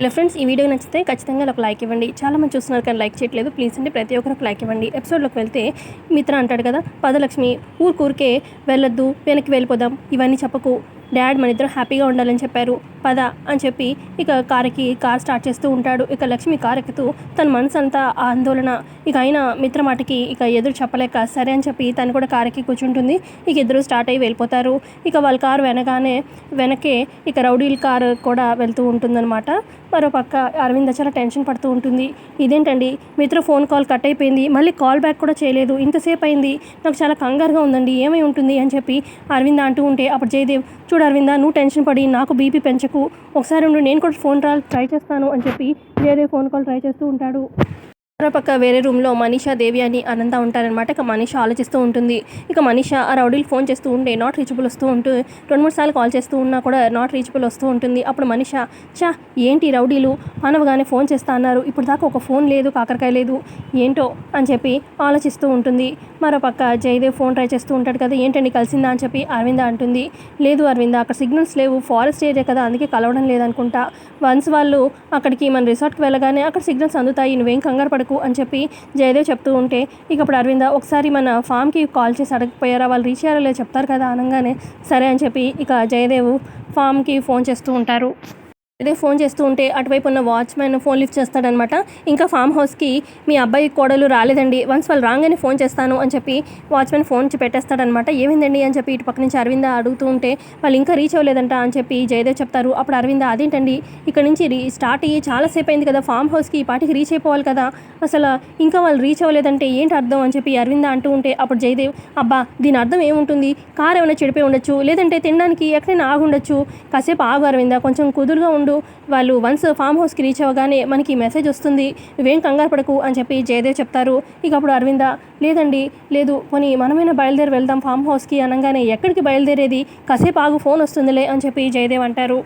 Hello friends ఈ video నచ్చితే ఖచ్చితంగా ఒక లైక్ ఇవ్వండి. చాలా మంది చూస్తున్నారు కానీ లైక్ చేయట్లేదు. ప్లీజ్ అండి ప్రతి ఒక్కరికి లైక్ ఇవ్వండి. ఎపిసోడ్లోకి వెళ్తే మిత్ర అంటాడు కదా పదలక్ష్మి ఊరికూరికే వెళ్ళొద్దు వెనక్కి వెళ్ళిపోదాం ఇవన్నీ చెప్పకు. డాడ్ మన ఇద్దరం హ్యాపీగా ఉండాలని చెప్పారు. పద అని చెప్పి ఇక కారుకి కార్ స్టార్ట్ చేస్తూ ఉంటాడు. ఇక లక్ష్మి కార్ ఎక్కుతూ తన మనసు అంతా ఆందోళన. ఇక అయినా మిత్రమాటకి ఇక ఎదురు చెప్పలేక సరే అని చెప్పి తను కూడా కారుకి కూర్చుంటుంది. ఇక ఇద్దరు స్టార్ట్ అయ్యి వెళ్ళిపోతారు. ఇక వాళ్ళ కారు వెనగానే వెనకే ఇక రౌడీల కారు కూడా వెళ్తూ ఉంటుందన్నమాట. మరో పక్క అరవింద్ చాలా టెన్షన్ పడుతూ ఉంటుంది. ఇదేంటండి? మిత్ర ఫోన్ కాల్ కట్ అయిపోయింది. మళ్ళీ కాల్ బ్యాక్ కూడా చేయలేదు. ఇంతసేపు అయింది. నాకు చాలా కంగారుగా ఉందండి. ఏమై ఉంటుంది? అని చెప్పి అరవింద అంటూ ఉంటే అప్పుడు జయదేవ్ చూడ అరవింద నువ్వు టెన్షన్ పడి నాకు బీపీ పెంచకు. ఒకసారి ఉండు నేను కూడా ఫోన్ కాల్ ట్రై చేస్తాను అని చెప్పి వేరే ఫోన్ కాల్ ట్రై చేస్తూ ఉంటాడు. మరోపక్క వేరే రూమ్లో మనీషా దేవి అని అనంత ఉంటారనమాట ఇక మనీషా ఆలోచిస్తూ ఉంటుంది. ఇక మనీషా ఆ రౌడీలు ఫోన్ చేస్తూ ఉంటే నాట్ రీచబుల్ వస్తూ ఉంటూ రెండు మూడు సార్లు కాల్ చేస్తూ ఉన్నా కూడా నాట్ రీచబుల్ వస్తూ ఉంటుంది. అప్పుడు మనీషా చా ఏంటి రౌడీలు? అనవగానే ఫోన్ చేస్తా అన్నారు. ఇప్పుడు దాకా ఒక ఫోన్ లేదు కాకరకాయ లేదు. ఏంటో? అని చెప్పి ఆలోచిస్తూ ఉంటుంది. మరోపక్క జయదేవ్ ఫోన్ ట్రై చేస్తూ ఉంటాడు కదా ఏంటండి కలిసిందా? అని చెప్పి అరవింద అంటుంది. లేదు అరవింద అక్కడ సిగ్నల్స్ లేవు. ఫారెస్ట్ ఏరియా కదా అందుకే కలవడం లేదనుకుంటా. వన్స్ వాళ్ళు అక్కడికి మన రిసార్ట్కి వెళ్ళగానే అక్కడ సిగ్నల్స్ అందుతాయి. నువ్వేం కంగారు పడకు. అని చెప్పి జయదేవ్ చెప్తూ ఉంటే ఇక ఇప్పుడు అరవింద ఒకసారి మన ఫామ్కి కాల్ చేసి అడగకపోయారా? వాళ్ళు రీచ్ అయ్యారో లేదో చెప్తారు కదా అనగానే. సరే అని చెప్పి ఇక జయదేవ్ ఫామ్కి ఫోన్ చేస్తూ ఉంటారు. అదే ఫోన్ చేస్తూ ఉంటే అటువైపు ఉన్న వాచ్మెన్ ఫోన్ లిఫ్ట్ చేస్తాడనమాట. ఇంకా ఫామ్ హౌస్కి మీ అబ్బాయి కోడలు రాలేదండి. వన్స్ వాళ్ళు రాగానే ఫోన్ చేస్తాను అని చెప్పి వాచ్మెన్ ఫోన్ పెట్టేస్తాడనమాట. ఏమైందండి అని చెప్పి ఇటు పక్క నుంచి అరవింద అడుగుతూ ఉంటే వాళ్ళు ఇంకా రీచ్ అవ్వలేదంట అని చెప్పి జయదేవ్ చెప్తారు. అప్పుడు అరవింద అదేంటండి? ఇక్కడ నుంచి రీ స్టార్ట్ అయ్యి చాలాసేపు అయింది కదా ఫామ్ హౌస్కి ఈ పాటికి రీచ్ అయిపోవాలి కదా. అసలు ఇంకా వాళ్ళు రీచ్ అవ్వలేదంటే ఏంటి అర్థం? అని చెప్పి అరవింద అంటూ ఉంటే అప్పుడు జయదేవ్ అబ్బా దీని అర్థం ఏముంటుంది? కార్ ఏమైనా చెడిపోయి ఉండొచ్చు లేదంటే తినడానికి ఎక్కడైనా ఆగుండొచ్చు. కాసేపు ఆగు అరవింద కొంచెం కుదురుగా ఉండు. వాళ్ళు వన్స్ ఫామ్ హౌస్కి రీచ్ అవ్వగానే మనకి మెసేజ్ వస్తుంది. నువ్వేం కంగారు పడకు అని చెప్పి జయదేవ్ చెప్తారు. ఇక అప్పుడు అరవింద లేదండి లేదు పోనీ మనమైనా బయలుదేరి వెళ్దాం ఫామ్ హౌస్కి అనగానే ఎక్కడికి బయలుదేరేది? కాసేపు ఆగు ఫోన్ వస్తుందిలే అని చెప్పి జయదేవ్ అంటారు.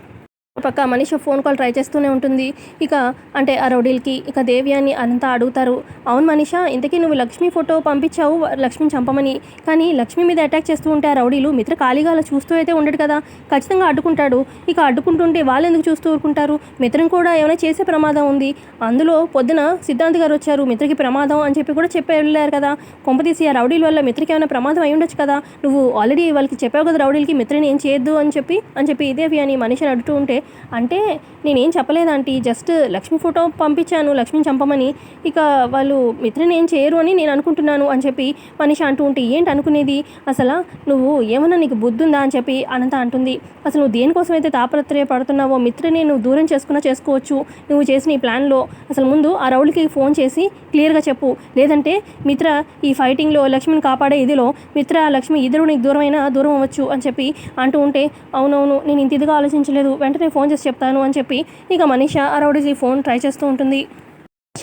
పక్క మనిషి ఫోన్ కాల్ ట్రై చేస్తూనే ఉంటుంది. ఇక అంటే ఆ రౌడీలకి ఇక దేవి అని అంతా అడుగుతారు. అవును మనిష ఇంతకీ నువ్వు లక్ష్మి ఫోటో పంపించావు లక్ష్మిని చంపమని. కానీ లక్ష్మి మీద అటాక్ చేస్తూ ఉంటే ఆ రౌడీలు మిత్ర ఖాళీగా అలా చూస్తూ అయితే ఉండడు కదా. ఖచ్చితంగా అడ్డుకుంటాడు. ఇక అడ్డుకుంటుంటే వాళ్ళు ఎందుకు చూస్తూ ఊరుకుంటారు? మిత్రం కూడా ఏమైనా చేసే ప్రమాదం ఉంది. అందులో పొద్దున సిద్ధాంత్ గారు వచ్చారు. మిత్రకి ప్రమాదం అని చెప్పి కూడా చెప్పి వెళ్ళారు కదా కొంపతీసి ఆ రౌడీల వల్ల మిత్రకి ఏమైనా ప్రమాదం అయి ఉండొచ్చు కదా. నువ్వు ఆల్రెడీ వాళ్ళకి చెప్పావు కదా రౌడీలకి మిత్రని ఏం చేయొద్దు అని చెప్పి అని చెప్పి దేవి అని మనిషిని అడుగుతూ ఉంటే అంటే నేనేం చెప్పలేదంటీ జస్ట్ లక్ష్మి ఫోటో పంపించాను లక్ష్మిని చంపమని. ఇక వాళ్ళు మిత్రని ఏం చేయరు అని నేను అనుకుంటున్నాను అని చెప్పి మనిషి అంటూ ఉంటే ఏంటి అనుకునేది? అసలు నువ్వు ఏమన్నా నీకు బుద్ధి ఉందా అని చెప్పి అనంత అంటుంది. అసలు నువ్వు దేనికోసం అయితే తాపత్రయపడుతున్నావో మిత్రని నువ్వు దూరం చేసుకున్నా చేసుకోవచ్చు. నువ్వు చేసిన ఈ ప్లాన్లో అసలు ముందు ఆ రౌల్కి ఫోన్ చేసి క్లియర్గా చెప్పు. లేదంటే మిత్ర ఈ ఫైటింగ్లో లక్ష్మిని కాపాడే ఇదిలో మిత్ర లక్ష్మి ఇద్దరు నీకు దూరమైనా దూరం అవ్వచ్చు అని చెప్పి అంటూ ఉంటే అవునవును నేను ఇంత ఇదిగా ఆలోచించలేదు. వెంటనే ఫోన్ చేసి చెప్తాను అని చెప్పి ఇక మనీష ఆ రౌడీకి ఫోన్ ట్రై చేస్తూ ఉంటుంది.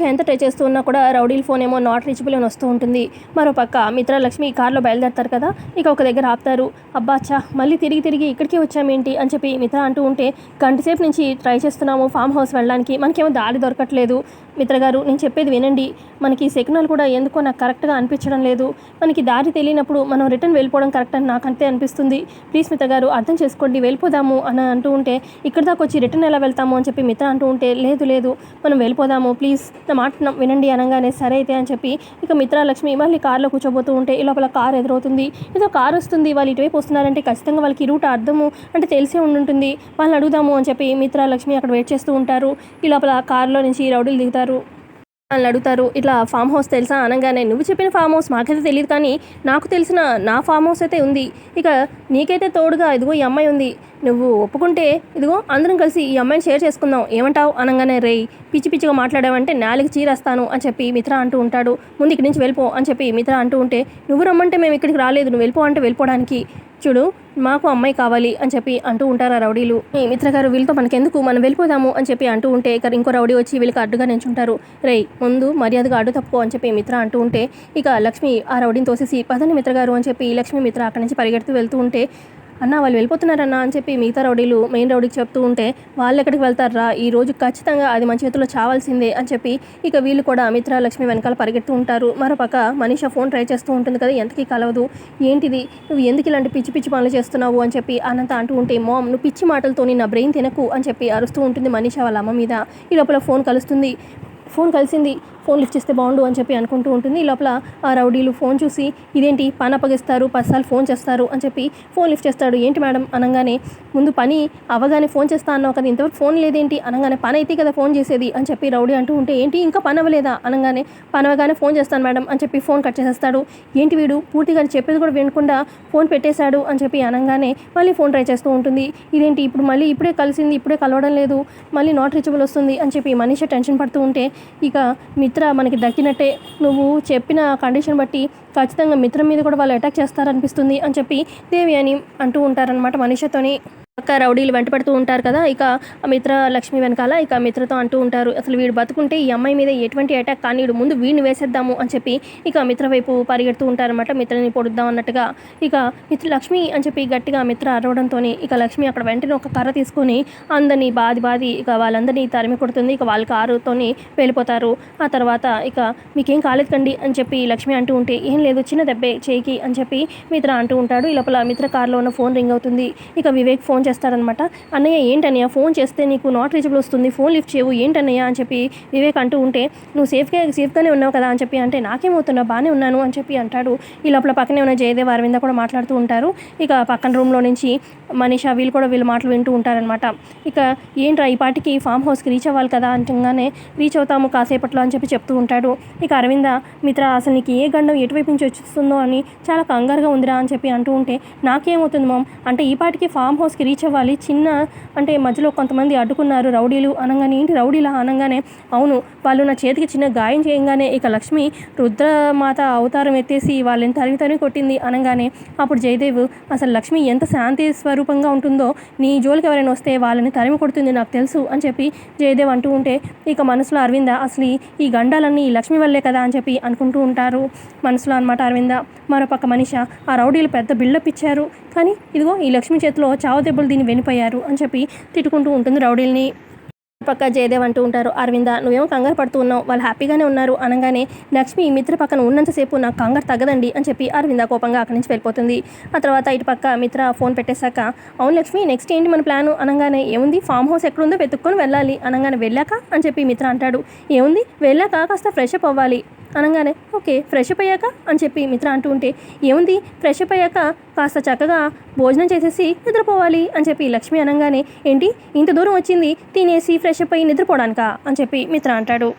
ఎంత ట్రై చేస్తూ ఉన్నా కూడా రౌడీల ఫోన్ ఏమో నాట్ రీచబుల్ అని వస్తూ ఉంటుంది. మరో పక్క మిత్ర లక్ష్మి కార్లో బయలుదేరతారు కదా ఇక ఒక దగ్గర ఆపుతారు. అబ్బా మళ్ళీ తిరిగి తిరిగి ఇక్కడికి వచ్చామేంటి అని చెప్పి మిత్ర అంటూ ఉంటే గంటసేపు నుంచి ట్రై చేస్తున్నాము ఫామ్ హౌస్ వెళ్ళడానికి. మనకేమో దారి దొరకట్లేదు. మిత్ర గారు నేను చెప్పేది వినండి. మనకి సిగ్నల్ కూడా ఎందుకో నాకు కరెక్ట్గా అనిపించడం లేదు. మనకి దారి తెలియనప్పుడు మనం రిటర్న్ వెళ్ళిపోవడం కరెక్ట్ అని నాకు అంతే అనిపిస్తుంది. ప్లీజ్ మిత్ర గారు అర్థం చేసుకోండి వెళ్ళిపోదాము అని అంటూ ఉంటే ఇక్కడ దాకా వచ్చి రిటర్న్ ఎలా వెళ్తాము? అని చెప్పి మిత్ర అంటూ ఉంటే లేదు లేదు మనం వెళ్ళిపోదాము ప్లీజ్ నా మాట వినండి అనగానే సరే అయితే అని చెప్పి ఇక మిత్ర లక్ష్మి మళ్ళీ కార్లో కూర్చోబోతూ ఉంటే ఈ లోపల కారు ఎదురవుతుంది. ఏదో కార్ వస్తుంది వాళ్ళు ఇటువైపు వస్తున్నారంటే ఖచ్చితంగా వాళ్ళకి ఈ రూట్ అర్థము అంటే తెలిసే ఉండుంటుంది. వాళ్ళని అడుగుదాము అని చెప్పి మిత్ర లక్ష్మి అక్కడ వెయిట్ చేస్తూ ఉంటారు. ఈ లోపల కారులో నుంచి రౌడీలు దిగుతారు. వాళ్ళని అడుగుతారు ఇట్లా ఫామ్ హౌస్ తెలుసా? అనగానే నువ్వు చెప్పిన ఫామ్ హౌస్ మాకైతే తెలియదు కానీ నాకు తెలిసిన నా ఫామ్ హౌస్ అయితే ఉంది. ఇక నీకైతే తోడుగా ఇదిగో ఈ అమ్మాయి ఉంది. నువ్వు ఒప్పుకుంటే ఇదిగో అందరం కలిసి ఈ అమ్మాయిని షేర్ చేసుకుందాం. ఏమంటావు? అనగానే రేయ్ పిచ్చి పిచ్చిగా మాట్లాడావంటే నాలుగు చీరేస్తాను అని చెప్పి మిత్ర అంటూ ఉంటాడు. ముందు ఇక్కడి నుంచి వెళ్ళిపో అని చెప్పి మిత్ర అంటూ ఉంటే నువ్వు రమ్మంటే మేము ఇక్కడికి రాలేదు. నువ్వు వెళ్ళిపో అంటే వెళ్ళిపోవడానికి. చూడు మాకు అమ్మాయి కావాలి అని చెప్పి అంటూ ఉంటారు ఆ రౌడీలు? "ఈ మిత్ర గారు వీళ్ళతో మనకెందుకు? మనం వెళ్ళిపోదాము అని చెప్పి అంటూ ఉంటే ఇక ఇంకో రౌడీ వచ్చి వీళ్ళకి అడ్డుగా నించుంటారు. రే ముందు మర్యాదగా అడ్డు తప్పుకో అని చెప్పి మిత్ర అంటూ ఉంటే ఇక లక్ష్మి ఆ రౌడీని తోసేసి పదని మిత్ర గారు అని చెప్పి లక్ష్మి మిత్ర అక్కడి నుంచి పరిగెడుతూ వెళ్తూ ఉంటే అన్న వాళ్ళు వెళ్ళిపోతున్నారన్నా అని చెప్పి మిగతా రౌడీలు మెయిన్ రౌడీకి చెప్తూ ఉంటే వాళ్ళు ఎక్కడికి వెళ్తారా ఈ రోజు ఖచ్చితంగా అది మన చేతిలో చావాల్సిందే అని చెప్పి ఇక వీళ్ళు కూడా మిత్ర లక్ష్మి వెనకాల పరిగెడుతూ ఉంటారు. మరోపక్క మనీషా ఫోన్ ట్రై చేస్తూ ఉంటుంది కదా ఎంతకీ కలవదు? ఏంటిది? నువ్వు ఎందుకు ఇలాంటి పిచ్చి పిచ్చి పనులు చేస్తున్నావు? అని చెప్పి అనంత అంటూ ఉంటే మామ్ నువ్వు పిచ్చి మాటలతోని నా బ్రెయిన్ తినకు అని చెప్పి అరుస్తూ ఉంటుంది మనీషా వాళ్ళ అమ్మ మీద. ఈ లోపల ఫోన్ కలుస్తుంది. ఫోన్ కలిసింది. ఫోన్ లిఫ్ట్ చేస్తే బాగుండు అని చెప్పి అనుకుంటూ ఉంటుంది. ఈ లోపల ఆ రౌడీలు ఫోన్ చూసి ఇదేంటి? పని అప్పగిస్తారు పదిసార్లు ఫోన్ చేస్తారు అని చెప్పి ఫోన్ లిఫ్ట్ చేస్తాడు. ఏంటి మేడం? అనగానే ముందు పని అవగానే ఫోన్ చేస్తా అన్నావు కదా ఇంతవరకు ఫోన్ లేదేంటి? అనగానే పని అయితే కదా ఫోన్ చేసేది అని చెప్పి రౌడీ అంటూ ఉంటే ఏంటి? ఇంకా పని అవ్వలేదా? అనగానే పని అవగానే ఫోన్ చేస్తాను మేడం అని చెప్పి ఫోన్ కట్ చేసేస్తాడు. ఏంటి వీడు? పూర్తిగా చెప్పేది కూడా వినకుండా ఫోన్ పెట్టేశాడు అని చెప్పి అనగానే మళ్ళీ ఫోన్ ట్రై చేస్తూ ఉంటుంది. ఇదేంటి? ఇప్పుడు మళ్ళీ ఇప్పుడే కలిసింది ఇప్పుడే కలవడం లేదు మళ్ళీ నాట్ రీచబుల్ వస్తుంది అని చెప్పి మనిషి టెన్షన్ పడుతూ ఉంటే ఇక మిత్ర మనకి దక్కినట్టే. నువ్వు చెప్పిన కండిషన్ బట్టి ఖచ్చితంగా మిత్రం మీద కూడా వాళ్ళు అటాక్ చేస్తారనిపిస్తుంది అని చెప్పి దేవి అని అంటూ ఉంటారనమాట మనిషితోని. పక్క రౌడీలు వెంటపడుతూ ఉంటారు కదా ఇక మిత్ర లక్ష్మి వెనకాల ఇక మిత్రతో అంటూ ఉంటారు అసలు వీడు బతుకుంటే ఈ అమ్మాయి మీద ఎటువంటి అటాక్ కానీ వీడు ముందు వీడిని వేసేద్దాము అని చెప్పి ఇక మిత్ర వైపు పరిగెడుతూ ఉంటారనమాట మిత్రని పొడుద్దాం అన్నట్టుగా. ఇక మిత్ర లక్ష్మి అని చెప్పి గట్టిగా మిత్ర అరవడంతో ఇక లక్ష్మి అక్కడ వెంటనే ఒక కర్ర తీసుకొని అందరినీ బాది బాది ఇక వాళ్ళందరినీ తరిమి కొడుతుంది ఇక వాళ్ళ కారుతోని వెళ్ళిపోతారు. ఆ తర్వాత ఇక మీకేం కాలేదు కండి అని చెప్పి లక్ష్మి అంటూ ఉంటే ఏం లేదు చిన్న దెబ్బే చేయికి అని చెప్పి మిత్ర అంటూ ఉంటాడు. ఈ లోపల మిత్ర కార్లో ఉన్న ఫోన్ రింగ్ అవుతుంది. ఇక వివేక్ ఫోన్ చేస్తాడనమాట అన్నయ్య ఏంటన్నయ్య? ఫోన్ చేస్తే నీకు నాట్ రీచబుల్ వస్తుంది. ఫోన్ లిఫ్ట్ చేయవు. ఏంటన్నయ్య? అని చెప్పి వివేక్ అంటూ ఉంటే నువ్వు సేఫ్గా సేఫ్గానే ఉన్నావు కదా? అని చెప్పి అంటే నాకేమవుతున్నా? బాగానే ఉన్నాను అని చెప్పి అంటాడు. ఈ లోపల పక్కనే ఉన్న జయదేవ్ అరవింద కూడా మాట్లాడుతూ ఉంటారు. ఇక పక్కన రూమ్లో నుంచి మనీషా వీళ్ళు కూడా వీళ్ళు మాటలు వింటూ ఉంటారనమాట. ఇక ఏంట్రా? ఈ పాటికి ఫామ్ హౌస్కి రీచ్ అవ్వాలి కదా? అంటగానే రీచ్ అవుతాము కాసేపట్లో అని చెప్పి చెప్తూ ఉంటాడు. ఇక అరవింద మిత్ర అసలు నీకు ఏ గండం ఎటువైపు నుంచి వచ్చిస్తుందో అని చాలా కంగారుగా ఉందిరా అని చెప్పి అంటూ ఉంటే నాకేమవుతుంది మామ్? అంటే ఈ పాటికి ఫామ్ హౌస్కి రీచ్ అవ్వాలి చిన్న అంటే మధ్యలో కొంతమంది అడ్డుకున్నారు రౌడీలు అనగానే ఏంటి రౌడీలా అనగానే అవును వాళ్ళు నా చేతికి చిన్న గాయం చేయగానే ఇక లక్ష్మి రుద్రమాత అవతారం ఎత్తేసి వాళ్ళని తరిగి తరిగి కొట్టింది అనగానే అప్పుడు జయదేవ్ అసలు లక్ష్మి ఎంత శాంతి స్వరూపంగా ఉంటుందో నీ జోలికి ఎవరైనా వస్తే వాళ్ళని తరిమి కొడుతుంది నాకు తెలుసు అని చెప్పి జయదేవ్ అంటూ ఉంటే ఇక మనసులో అరవింద అసలు ఈ- ఈ గండాలన్నీ ఈ లక్ష్మి వల్లే కదా అని చెప్పి అనుకుంటూ ఉంటారు మనసులో అనమాట అరవింద. మరోపక్క మనిష ఆ రౌడీలు పెద్ద బిల్డప్ ఇచ్చారు. కానీ ఇదిగో ఈ లక్ష్మి చేతిలో చావు దెబ్బలు దీన్ని వెనిపోయారు అని చెప్పి తిట్టుకుంటూ ఉంటుంది రౌడీల్ని. పక్క జయదేవ్ అంటూ ఉంటారు అరవింద నువ్వేమో కంగారు పడుతూ ఉన్నావు వాళ్ళు హ్యాపీగానే ఉన్నారు అనగానే లక్ష్మి ఈ మిత్ర పక్కన ఉన్నంతసేపు నాకు కంగారు తగ్గదండి అని చెప్పి అరవింద కోపంగా అక్కడి నుంచి వెళ్ళిపోతుంది. ఆ తర్వాత ఇటు పక్క మిత్ర ఫోన్ పెట్టేశాక అవును లక్ష్మి నెక్స్ట్ ఏంటి మన ప్లాను? అనగానే ఏముంది ఫామ్ హౌస్ ఎక్కడుందో వెతుక్కొని వెళ్ళాలి అనగానే వెళ్ళాక? అని చెప్పి మిత్ర అంటాడు. ఏముంది వెళ్ళాక కాస్త ఫ్రెష్ అప్ అవ్వాలి అనగానే ఓకే ఫ్రెష్ అప్ అయ్యాక? అని చెప్పి మిత్ర అంటూ ఉంటే ఏముంది ఫ్రెష్ అప్ అయ్యాక కాస్త చక్కగా భోజనం చేసేసి నిద్రపోవాలి అని చెప్పి లక్ష్మి అనగానే ఏంటి ఇంత దూరం వచ్చింది తినేసి ఫ్రెష్ అప్ అయ్యి నిద్రపోవడానికా అని చెప్పి మిత్ర అంటాడు.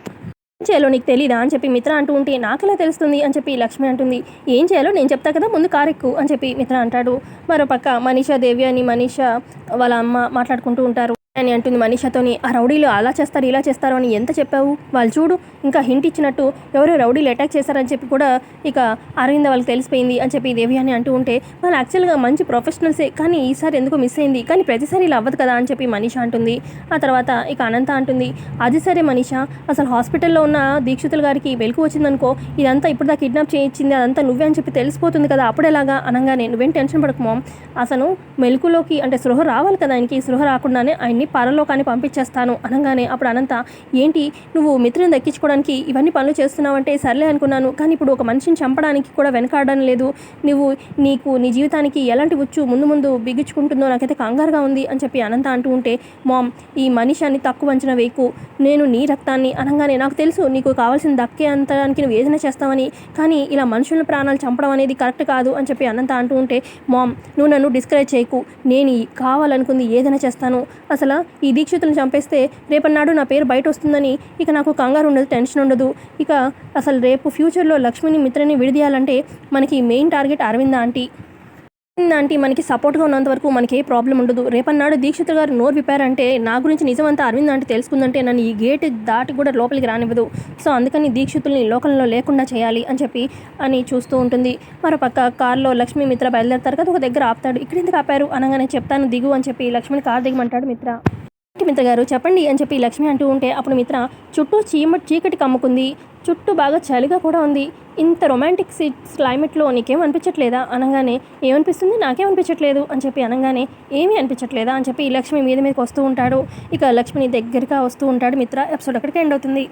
ఏం చేయాలో నీకు తెలీదా? అని చెప్పి మిత్ర అంటూ ఉంటే నాకెలా తెలుస్తుంది? అని చెప్పి లక్ష్మి అంటుంది. ఏం చేయాలో నేను చెప్తా కదా ముందు కారెక్కు అని చెప్పి మిత్ర అంటాడు. మరోపక్క మనీషా దేవి అని మనీషా వాళ్ళ అమ్మ మాట్లాడుకుంటూ ఉంటారు. అని అంటుంది మనీషాతోని. ఆ రౌడీలు అలా చేస్తారు ఇలా చేస్తారు అని ఎంత చెప్పావు? వాళ్ళు చూడు ఇంకా హింట్ ఇచ్చినట్టు ఎవరో రౌడీలు అటాక్ చేశారని చెప్పి కూడా ఇక అరవింద వాళ్ళకి తెలిసిపోయింది అని చెప్పి దేవి అని అంటూ ఉంటే వాళ్ళు యాక్చువల్గా మంచి ప్రొఫెషనల్సే కానీ ఈసారి ఎందుకో మిస్ అయింది కానీ ప్రతిసారి ఇలా అవ్వదు కదా అని చెప్పి మనీష అంటుంది. ఆ తర్వాత ఇక అనంత అంటుంది అది సరే మనీష అసలు హాస్పిటల్లో ఉన్న దీక్షితుల గారికి వెలుగు వచ్చిందనుకో ఇదంతా ఇప్పుడు దా కిడ్నాప్ చేయించింది అదంతా నువ్వే అని చెప్పి తెలిసిపోతుంది కదా అప్పుడేలాగా అనగానే నువ్వేం టెన్షన్ పడకు మామ్ అసలు మెలుకులోకి అంటే స్పృహ రావాలి కదా ఆయనకి స్పృహ రాకుండానే ఆయన్ని పరలోకాన్ని పంపించేస్తాను అనగానే అప్పుడు అనంత ఏంటి? నువ్వు మిత్రుని దక్కించుకోవడానికి ఇవన్నీ పనులు చేస్తున్నావంటే సర్లే అనుకున్నాను. కానీ ఇప్పుడు ఒక మనిషిని చంపడానికి కూడా వెనకాడడం లేదు. నువ్వు నీకు నీ జీవితానికి ఎలాంటి ఉచ్చు ముందు ముందు బిగించుకుంటుందో నాకైతే కంగారుగా ఉంది అని చెప్పి అనంత అంటూ ఉంటే మామ్ ఈ మనిషిని తక్కువ అంచనా వేయకు. నేను నీ రక్తాన్ని అనగానే నాకు తెలుసు నీకు కావాల్సిన దక్కే అంతడానికి నువ్వు ఏదైనా చేస్తావని. కానీ ఇలా మనుషుల ప్రాణాలు చంపడం అనేది కరెక్ట్ కాదు అని చెప్పి అనంత అంటూ ఉంటే మామ్ నువ్వు నన్ను డిస్కరేజ్ చేయకు. నేను కావాలనుకుంది ఏదైనా చేస్తాను. అసలు ఈ దీక్షితులను చంపేస్తే రేపన్నాడు నా పేరు బయట వస్తుందని ఇక నాకు కంగారు ఉండదు టెన్షన్ ఉండదు. ఇక అసలు రేపు ఫ్యూచర్లో లక్ష్మిని మిత్రని విడిదీయాలంటే మనకి మెయిన్ టార్గెట్ అరవింద ఆంటీ? అంటే మనకి సపోర్ట్గా ఉన్నంత వరకు మనకి ఏ ప్రాబ్లం ఉండదు. రేపన్నాడు దీక్షిత్ గారు నోరు విప్పారంటే నా గురించి నిజమంతా అరవింద్ అంటే తెలుసుకుందంటే నన్ను ఈ గేట్ దాటి కూడా లోపలికి రానివ్వదు. సో అందుకని దీక్షితుల్ని లోకంలో లేకుండా చేయాలి అని చెప్పి అని చూస్తూ ఉంటుంది. మరోపక్క కార్లో లక్ష్మి మిత్ర బయలుదేరతారు కదా ఒక దగ్గర ఆపుతాడు. ఇక్కడ ఎందుకు ఆపారు? అనగానే చెప్తాను దిగు అని చెప్పి లక్ష్మిని కార్ దిగమంటాడు మిత్ర. మిత్ర గారు చెప్పండి అని చెప్పి లక్ష్మి అంటూ ఉంటే అప్పుడు మిత్ర చుట్టూ చీమ చీకటి కమ్ముకుంది. చుట్టూ బాగా చలిగా కూడా ఉంది. ఇంత రొమాంటిక్ క్లైమేట్లో నీకేం అనిపించట్లేదా? అనగానే ఏమనిపిస్తుంది? నాకేం అనిపించట్లేదు అని చెప్పి అనగానే ఏమీ అనిపించట్లేదా? అని చెప్పి లక్ష్మి మీద మీదకి వస్తూ ఉంటాడు. ఇక లక్ష్మిని దగ్గరగా వస్తూ ఉంటాడు మిత్ర. ఎపిసోడ్ అక్కడికి ఎండ్ అవుతుంది.